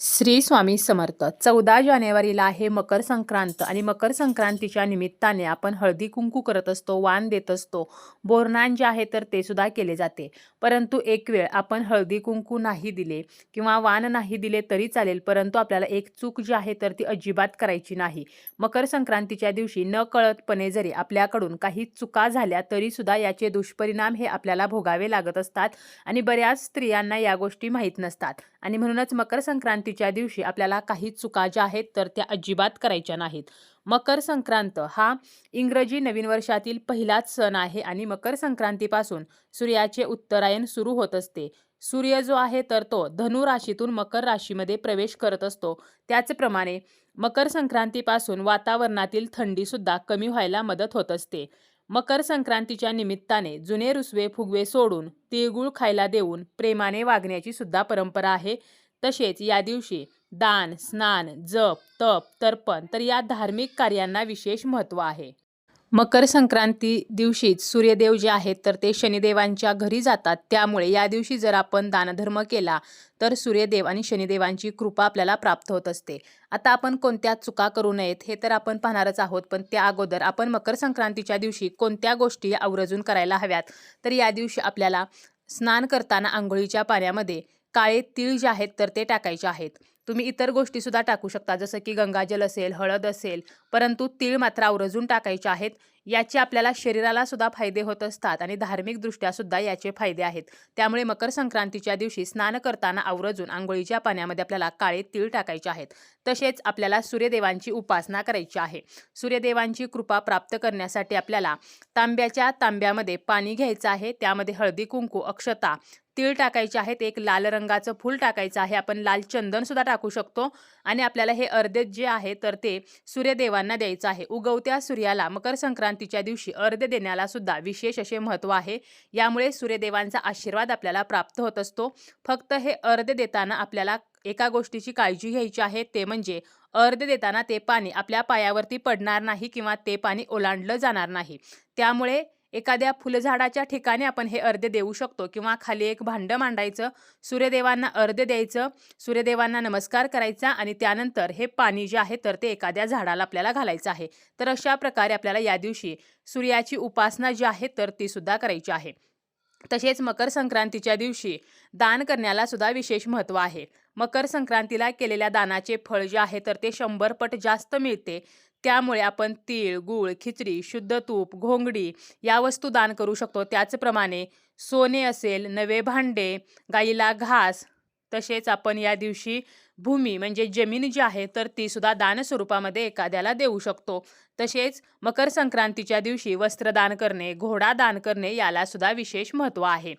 श्री स्वामी समर्थ. चौदा जानेवारीला आहे मकर संक्रांत आणि मकर संक्रांतीच्या निमित्ताने आपण हळदी कुंकू करत असतो वाण देत असतो. बोरणान जे आहे तर ते सुद्धा केले जाते. परंतु एक वेळ आपण हळदी कुंकू नाही दिले किंवा वाण नाही दिले तरी चालेल परंतु आपल्याला एक चूक जी आहे तर ती अजिबात करायची नाही. मकर संक्रांतीच्या दिवशी न कळतपणे जरी आपल्याकडून काही चुका झाल्या तरीसुद्धा याचे दुष्परिणाम हे आपल्याला भोगावे लागत असतात आणि बऱ्याच स्त्रियांना या गोष्टी माहीत नसतात. आणि म्हणूनच मकर संक्रांतीच्या दिवशी आपल्याला काही चुका ज्या आहेत तर त्या अजिबात करायच्या नाहीत. मकर संक्रांत हा इंग्रजी नवीन वर्षातील पहिलाच सण आहे आणि मकर संक्रांतीपासून सूर्याचे उत्तरायण सुरू होत असते. सूर्य जो आहे तर तो धनु राशीतून मकर राशीमध्ये प्रवेश करत असतो. त्याचप्रमाणे मकर संक्रांतीपासून वातावरणातील थंडीसुद्धा कमी व्हायला मदत होत असते. मकर संक्रांतीच्या निमित्ताने जुने रुसवे फुगवे सोडून तिळगुळ खायला देऊन प्रेमाने वागण्याची सुद्धा परंपरा आहे. तसेच या दिवशी दान स्नान जप तप तर्पण तर या धार्मिक कार्यांना विशेष महत्त्व आहे. मकर संक्रांती दिवशीच सूर्यदेव जे आहेत तर ते शनिदेवांच्या घरी जातात. त्यामुळे या दिवशी जर आपण दानधर्म केला तर सूर्यदेव आणि शनिदेवांची कृपा आपल्याला प्राप्त होत असते. आता आपण कोणत्या चुका करू नयेत हे तर आपण पाहणारच आहोत पण त्या अगोदर आपण मकर संक्रांतीच्या दिवशी कोणत्या गोष्टी आवर्जून करायला हव्यात? तर या दिवशी आपल्याला स्नान करताना आंघोळीच्या पाण्यामध्ये काळे तीळ जे आहेत तर ते टाकायचे आहेत. तुम्ही इतर गोष्टीसुद्धा टाकू शकता जसं की गंगाजल असेल हळद असेल परंतु तीळ मात्र आवर्जून टाकायचे आहेत. याचे आपल्याला शरीराला सुद्धा फायदे होत असतात आणि धार्मिकदृष्ट्या सुद्धा याचे फायदे आहेत. त्यामुळे मकर संक्रांतीच्या दिवशी स्नान करताना आवर्जून आंघोळीच्या पाण्यामध्ये आपल्याला काळे तीळ टाकायचे आहेत. तसेच आपल्याला सूर्यदेवांची उपासना करायची आहे. सूर्यदेवांची कृपा प्राप्त करण्यासाठी आपल्याला तांब्याच्या तांब्यामध्ये पाणी घ्यायचं आहे. त्यामध्ये हळदी कुंकू अक्षता तीळ टाकायचे आहेत एक लाल रंगाचं फूल टाकायचं आहे. आपण लाल चंदन सुद्धा टाकू शकतो. आणि आपल्याला हे अर्धे जे आहे तर ते सूर्यदेवांना द्यायचं आहे. उगवत्या सूर्याला मकर संक्रांतीच्या दिवशी अर्ध देण्याला सुद्धा विशेष असे महत्त्व आहे. यामुळे सूर्यदेवांचा आशीर्वाद आपल्याला प्राप्त होत असतो. फक्त हे अर्ध देताना आपल्याला एका गोष्टीची काळजी घ्यायची आहे ते म्हणजे अर्ध देताना ते पाणी आपल्या पायावरती पडणार नाही किंवा ते पाणी ओलांडलं जाणार नाही. त्यामुळे एखाद्या फुलझाडाच्या ठिकाणी आपण हे अर्ध्य देऊ शकतो किंवा खाली एक भांडं मांडायचं सूर्यदेवांना अर्ध्य द्यायचं सूर्यदेवांना नमस्कार करायचा आणि त्यानंतर हे पाणी जे आहे तर ते एखाद्या झाडाला आपल्याला घालायचं आहे. तर अशा प्रकारे आपल्याला या दिवशी सूर्याची उपासना जी आहे तर ती सुद्धा करायची आहे. तसेच मकर संक्रांतीच्या दिवशी दान करण्याला सुद्धा विशेष महत्त्व आहे. मकर संक्रांतीला केलेल्या दानाचे फळ जे आहे तर ते शंभर पट जास्त मिळते. त्यामुळे आपण तीळ गूळ खिचडी शुद्ध तूप घोंगडी या वस्तू दान करू शकतो. त्याचप्रमाणे सोने असेल नवे भांडे गाईला घास तसेच आपण या दिवशी भूमी म्हणजे जमीन जी आहे तर ती सुद्धा दान स्वरूपामध्ये एखाद्याला देऊ शकतो. तसेच मकर संक्रांतीच्या दिवशी वस्त्रदान करणे घोडा दान करणे याला सुद्धा विशेष महत्त्व आहे.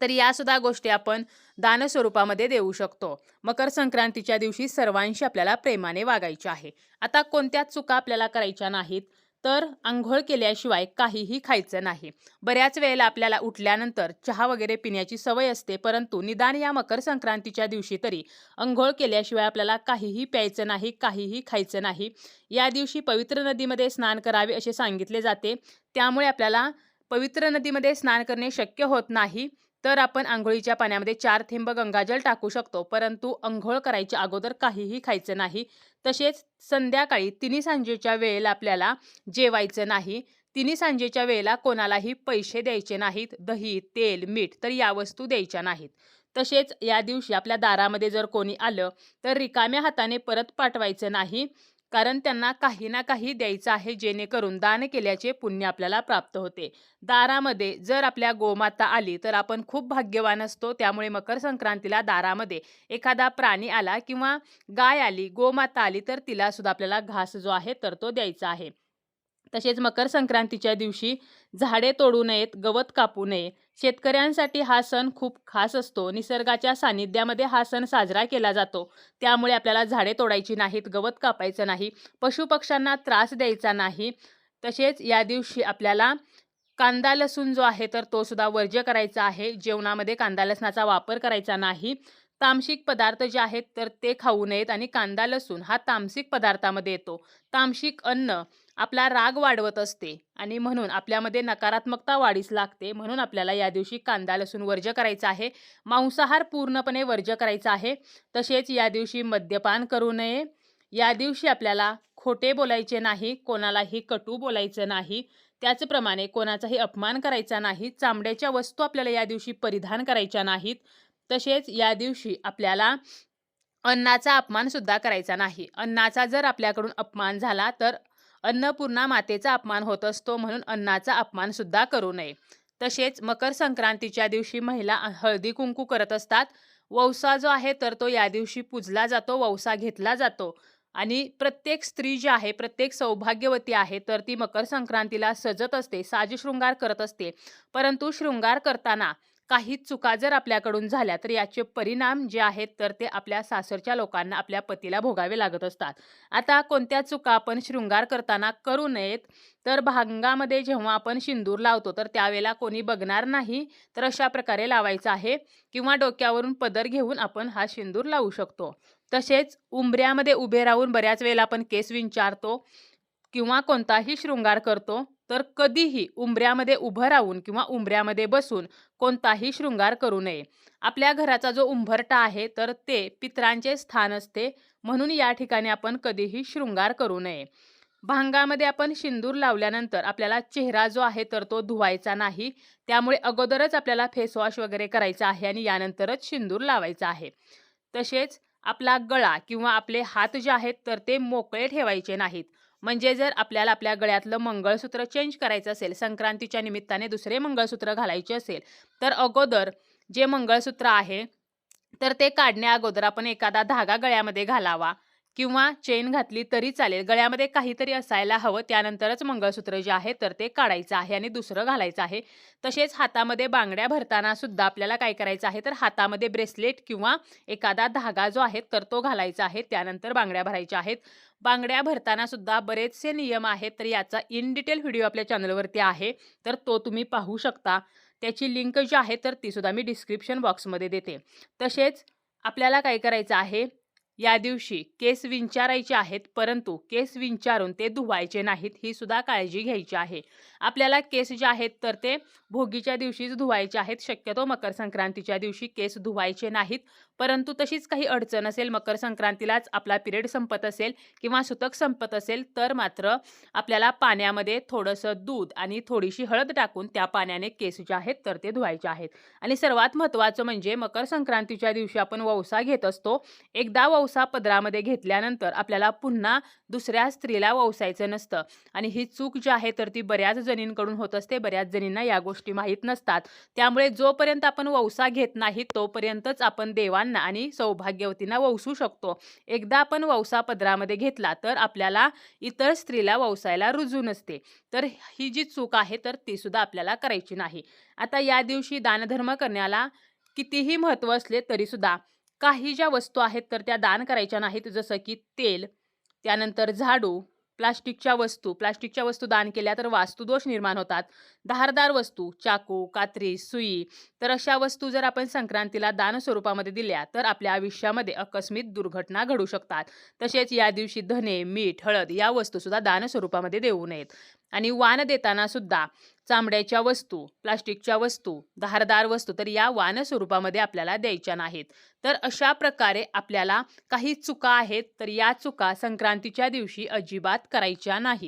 तर यासुद्धा गोष्टी आपण दान स्वरूपामध्ये देऊ शकतो. मकर संक्रांतीच्या दिवशी सर्वांशी आपल्याला प्रेमाने वागायचे आहे. आता कोणत्या चुका आपल्याला करायच्या नाहीत तर आंघोळ केल्याशिवाय काहीही खायचं नाही. बऱ्याच वेळेला आपल्याला उठल्यानंतर चहा वगैरे पिण्याची सवय असते परंतु निदान या मकर संक्रांतीच्या दिवशी तरी आंघोळ केल्याशिवाय आपल्याला काहीही प्यायचं नाही काहीही खायचं नाही. या दिवशी पवित्र नदीमध्ये स्नान करावे असे सांगितले जाते. त्यामुळे आपल्याला पवित्र नदीमध्ये स्नान करणे शक्य होत नाही. तर आपण आंघोळीच्या पाण्यामध्ये चार थेंब गंगाजल टाकू शकतो परंतु अंघोळ करायच्या अगोदर काहीही खायचं नाही. तसेच संध्याकाळी तिन्ही सांजेच्या वेळेला आपल्याला जेवायचं नाही. तिन्ही सांजेच्या वेळेला कोणालाही पैसे द्यायचे नाहीत दही तेल मीठ तर या वस्तू द्यायच्या नाहीत. तसेच या दिवशी आपल्या दारामध्ये जर कोणी आलं तर रिकाम्या हाताने परत पाठवायचं नाही. कारण त्यांना काही ना काही द्यायचं आहे जेणेकरून दान केल्याचे पुण्य आपल्याला प्राप्त होते. दारामध्ये जर आपल्या गोमाता आली तर आपण खूप भाग्यवान असतो. त्यामुळे मकर संक्रांतीला दारामध्ये एखादा प्राणी आला किंवा गाय आली गोमाता आली तर तिला सुद्धा आपल्याला घास जो आहे तर तो द्यायचा आहे. तसेच मकर संक्रांतीच्या दिवशी झाडे तोडू नयेत गवत कापू नये शेतकऱ्यांसाठी हा सण खूप खास असतो. निसर्गाच्या सानिध्यामध्ये हा सण साजरा केला जातो. त्यामुळे आपल्याला झाडे तोडायची नाहीत गवत कापायचं नाही पशुपक्ष्यांना त्रास द्यायचा नाही. तसेच या दिवशी आपल्याला कांदा लसूण जो आहे तर तो सुद्धा वर्ज्य करायचा आहे. जेवणामध्ये कांदा लसणाचा वापर करायचा नाही. तामसिक पदार्थ जे आहेत तर ते खाऊ नयेत आणि कांदा लसूण हा तामसिक पदार्थामध्ये येतो. तामसिक अन्न आपला राग वाढवत असते आणि म्हणून आपल्यामध्ये नकारात्मकता वाढीस लागते. म्हणून आपल्याला या दिवशी कांदा लसूण वर्ज्य करायचा आहे. मांसाहार पूर्णपणे वर्ज्य करायचा आहे. तसेच या दिवशी मद्यपान करू नये. या दिवशी आपल्याला खोटे बोलायचे नाही कोणालाही कटू बोलायचं नाही. त्याचप्रमाणे कोणाचाही अपमान करायचा नाही. चामड्याच्या वस्तू आपल्याला या दिवशी परिधान करायच्या नाहीत. तसेच या दिवशी आपल्याला अन्नाचा अपमानसुद्धा करायचा नाही. अन्नाचा जर आपल्याकडून अपमान झाला तर अन्नपूर्णा मातेचा अपमान होत असतो म्हणून अन्नाचा अपमान सुद्धा करू नये. तसेच मकर संक्रांतीच्या दिवशी महिला हळदी कुंकू करत असतात. वौसा जो आहे तर तो या दिवशी पूजला जातो वौसा घेतला जातो. आणि प्रत्येक स्त्री जी आहे प्रत्येक सौभाग्यवती आहे तर ती मकर संक्रांतीला सजत असते साजशृंगार करत असते. परंतु शृंगार करताना काही चुका जर आपल्याकडून झाल्या तर याचे परिणाम जे आहेत तर ते आपल्या सासरच्या लोकांना आपल्या पतीला भोगावे लागत असतात. आता कोणत्या चुका आपण शृंगार करताना करू नयेत तर भांगामध्ये जेव्हा आपण शिंदूर लावतो तर त्यावेळेला कोणी बघणार नाही तर अशा प्रकारे लावायचं आहे किंवा डोक्यावरून पदर घेऊन आपण हा शिंदूर लावू शकतो. तसेच उंबऱ्यामध्ये उभे राहून बऱ्याच वेळेला आपण केस विंचारतो किंवा कोणताही शृंगार करतो. तर कधीही उंबऱ्यामध्ये उभं राहून किंवा उंबऱ्यामध्ये बसून कोणताही शृंगार करू नये. आपल्या घराचा जो उंबरटा आहे तर ते पित्रांचे स्थान असते म्हणून या ठिकाणी आपण कधीही शृंगार करू नये. भांगामध्ये आपण शिंदूर लावल्यानंतर आपल्याला चेहरा जो आहे तर तो धुवायचा नाही. त्यामुळे अगोदरच आपल्याला फेसवॉश वगैरे करायचा आहे आणि यानंतरच शिंदूर लावायचा आहे. तसेच आपला गळा किंवा आपले हात जे आहेत तर ते मोकळे ठेवायचे नाहीत. म्हणजे जर आपल्याला आपल्या गळ्यातलं मंगळसूत्र चेंज करायचं असेल संक्रांतीच्या निमित्ताने दुसरे मंगळसूत्र घालायचे असेल तर अगोदर जे मंगळसूत्र आहे तर ते काढण्या अगोदर आपण एखादा धागा गळ्यामध्ये घालावा. किंवा चेन घातली तरी चालेल. गळ्यामध्ये काहीतरी असायला हवं. त्यानंतरच मंगळसूत्र जे आहे तर ते काढायचं आहे आणि दुसरं घालायचं आहे. तसेच हातामध्ये बांगड्या भरताना सुद्धा आपल्याला काय करायचं आहे तर हातामध्ये ब्रेसलेट किंवा एखादा धागा जो आहे तर तो घालायचा आहे. त्यानंतर बांगड्या भरायच्या आहेत. बांगड्या भरताना सुद्धा बरेचसे नियम आहेत तर याचा इन डिटेल व्हिडिओ आपल्या चॅनलवरती आहे. तर तो तुम्ही पाहू शकता. त्याची लिंक जी आहे तर ती सुद्धा मी डिस्क्रिप्शन बॉक्समध्ये देते. तसेच आपल्याला काय करायचं आहे या दिवशी केस विंचारायचे आहेत परंतु केस विंचारून ते धुवायचे नाहीत ही सुद्धा काळजी घ्यायची आहे. आपल्याला केस जे आहेत तर ते भोगीच्या दिवशीच धुवायचे आहेत. शक्यतो मकर संक्रांतीच्या दिवशी केस धुवायचे नाहीत परंतु तशीच काही अडचण असेल मकर संक्रांतीलाच आपला पिरियड संपत असेल किंवा सुतक संपत असेल तर मात्र आपल्याला पाण्यामध्ये थोडंसं दूध आणि थोडीशी हळद टाकून त्या पाण्याने केस जे आहेत तर ते धुवायचे आहेत. आणि सर्वात महत्त्वाचं म्हणजे मकर संक्रांतीच्या दिवशी आपण वौसा घेत असतो. एकदा वौसा पदरामध्ये घेतल्यानंतर आपल्याला पुन्हा दुसऱ्या स्त्रीला वौसायचं नसतं. आणि ही चूक जी आहे तर ती बऱ्याच जणींकडून होत असते. बऱ्याच जणींना या गोष्टी माहीत नसतात. त्यामुळे जोपर्यंत आपण वौसा घेत नाही तोपर्यंतच आपण देवांना आणि सौभाग्यवतींना वौसू शकतो. एकदा आपण वौसा पदरामध्ये घेतला तर आपल्याला इतर स्त्रीला वौसायला रुजू नसते. तर ही जी चूक आहे तर ती सुद्धा आपल्याला करायची नाही. आता या दिवशी दानधर्म करण्याला कितीही महत्त्व असले तरीसुद्धा काही ज्या वस्तू आहेत तर त्या दान करायच्या नाहीत जसं की तेल त्यानंतर झाडू प्लास्टिकच्या वस्तू. प्लास्टिकच्या वस्तू दान केल्या तर वास्तुदोष निर्माण होतात. धारदार वस्तू चाकू कात्री सुई तर अशा वस्तू जर आपण संक्रांतीला दान स्वरूपामध्ये दिल्या तर आपल्या आयुष्यामध्ये आकस्मिक दुर्घटना घडू शकतात. तसेच या दिवशी धने मीठ हळद या वस्तूसुद्धा दान स्वरूपामध्ये देऊ नयेत. आणि वाण देताना सुद्धा चामड्याच्या वस्तू प्लास्टिकच्या वस्तू धारदार वस्तू तर या वान स्वरूपामध्ये आपल्याला द्यायच्या नाहीत. तर अशा प्रकारे आपल्याला काही चुका आहेत तर या चुका संक्रांतीच्या दिवशी अजिबात करायच्या नाहीत.